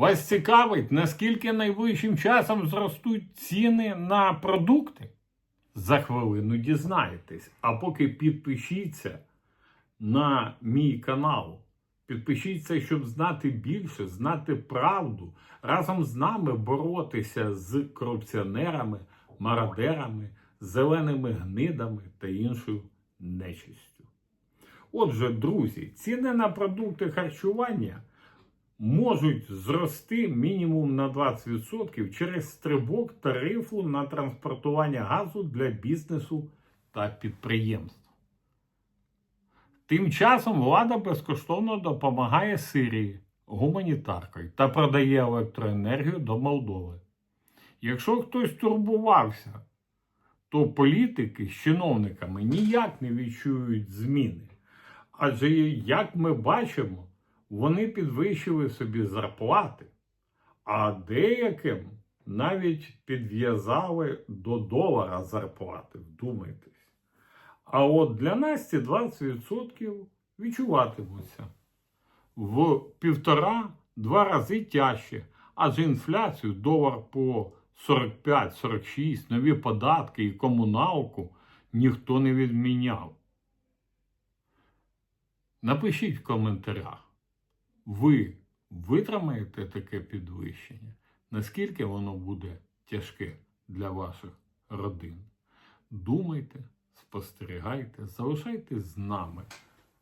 Вас цікавить, наскільки найближчим часом зростуть ціни на продукти? За хвилину дізнаєтесь. А поки підпишіться на мій канал. Підпишіться, щоб знати більше, знати правду, разом з нами боротися з корупціонерами, мародерами, зеленими гнидами та іншою нечистю. Отже, друзі, ціни на продукти харчування можуть зрости мінімум на 20% через стрибок тарифу на транспортування газу для бізнесу та підприємств. Тим часом влада безкоштовно допомагає Сирії гуманітаркою та продає електроенергію до Молдови. Якщо хтось турбувався, то політики з чиновниками ніяк не відчують зміни. Адже, як ми бачимо, вони підвищили собі зарплати, а деяким навіть підв'язали до долара зарплати, вдумайтесь. А от для нас ці 20% відчуватимуться в півтора-два рази тяжче, адже інфляцію долар по 45-46, нові податки і комуналку ніхто не відміняв. Напишіть в коментарях, ви витримаєте таке підвищення? Наскільки воно буде тяжке для ваших родин? Думайте, спостерігайте, залишайтесь з нами.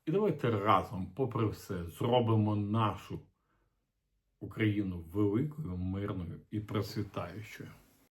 І давайте разом, попри все, зробимо нашу Україну великою, мирною і процвітаючою.